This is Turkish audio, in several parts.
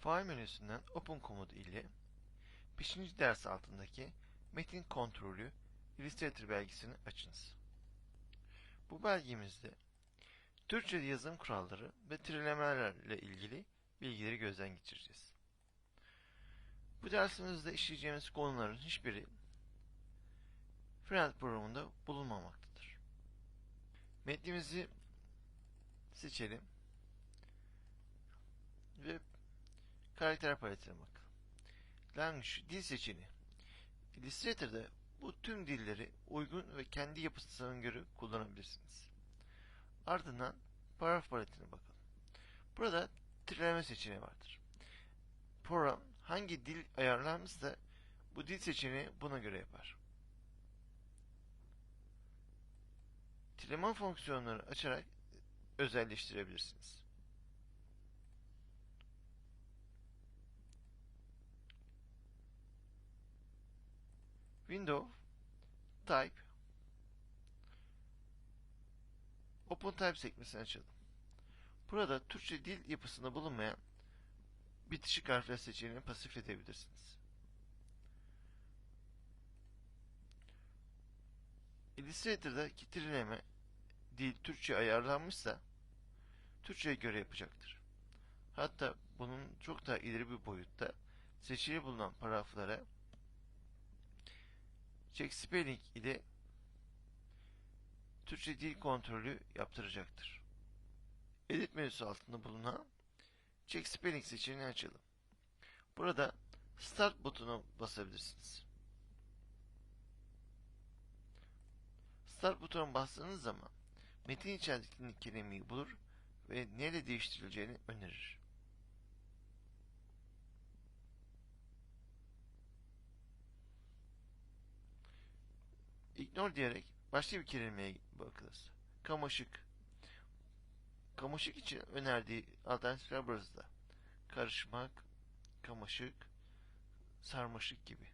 File menüsünden Open komutu ile 5. ders altındaki metin kontrolü Illustrator belgesini açınız. Bu belgemizde Türkçe yazım kuralları ve trilemelerle ilgili bilgileri gözden geçireceğiz. Bu dersimizde işleyeceğimiz konuların hiçbiri Friend programında bulunmamaktadır. Metnimizi seçelim ve karakter paletine bakalım. Language, dil seçeneği. Illustrator'da bu tüm dilleri uygun ve kendi yapısına göre kullanabilirsiniz. Ardından paragraf paletine bakalım. Burada trileme seçeneği vardır. Program hangi dil ayarlanmışsa bu dil seçeneği buna göre yapar. Trileme fonksiyonları açarak özelleştirebilirsiniz. Window Type Open Type sekmesini açalım. Burada Türkçe dil yapısında bulunmayan bitişik harfler seçeneğini pasifletebilirsiniz. Illustrator'daki trileme dil Türkçe ayarlanmışsa Türkçe'ye göre yapacaktır. Hatta bunun çok daha ileri bir boyutta seçili bulunan paragraflara check spelling ile Türkçe dil kontrolü yaptıracaktır. Edit menüsü altında bulunan check spelling seçeneğini açalım. Burada start butonuna basabilirsiniz. Start butonuna bastığınız zaman metin içerisindeki kelimeyi bulur ve neyle değiştirileceğini önerir. Ignore diyerek başka bir kelimeye bakılırız. Kamaşık. Kamaşık için önerdiği alternatifler burada. Karışmak, kamaşık, sarmaşık gibi.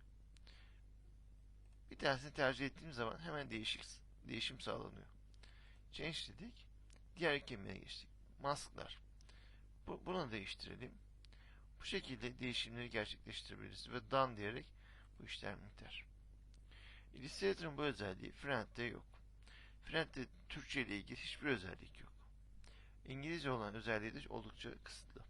Bir tanesini tercih ettiğim zaman hemen değişik değişim sağlanıyor. Change dedik. Diğer kelimeye geçtik. Masklar. Bu, bunu değiştirelim. Bu şekilde değişimleri gerçekleştirebiliriz ve done diyerek bu işlem biter. Illustrator'ın bu özelliği Friend'de yok. Friend'de Türkçe ile ilgili hiçbir özellik yok. İngilizce olan özelliği de oldukça kısıtlı.